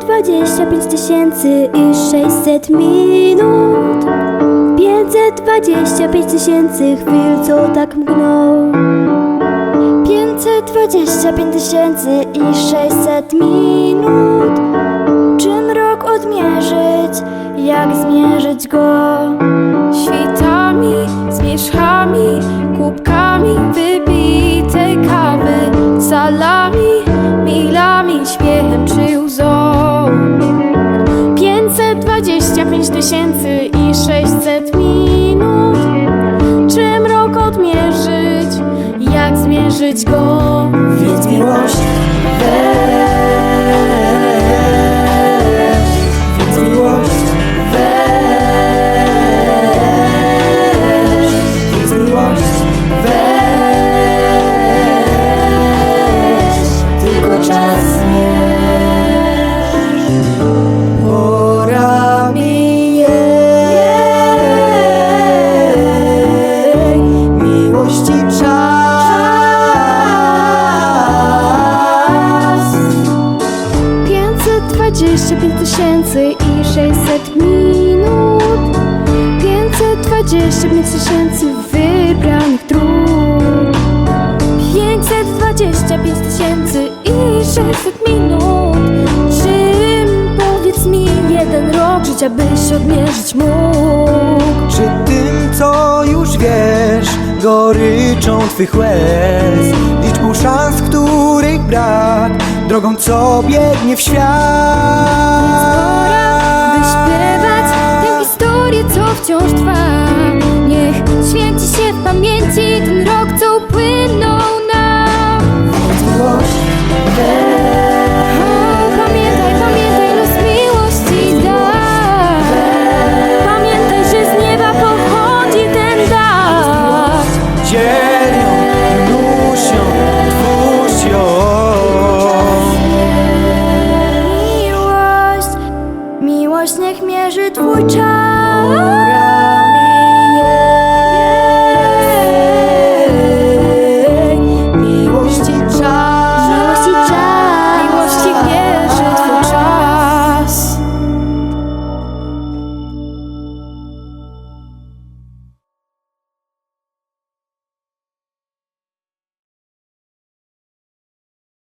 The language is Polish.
25 tysięcy i 600 minut. 525 tysięcy chwil, co tak mgną 525 tysięcy i 600 minut. Czym rok odmierzyć, jak zmierzyć go? Świtami, zmierzchami, kubkami wypitej kawy, salami, 525 tysięcy i 600 minut. Czym rok odmierzyć, jak zmierzyć go? 525 tysięcy i 600 minut. 525 tysięcy wybranych dróg. 525 tysięcy i 600 minut. Czym, powiedz mi, jeden rok życia byś odmierzyć mógł? Czy tym, co już wiesz, goryczą twych łez. Liczbą szans, których brak, drogą, co biegnie w świat Miłość, niech mierzy twój czas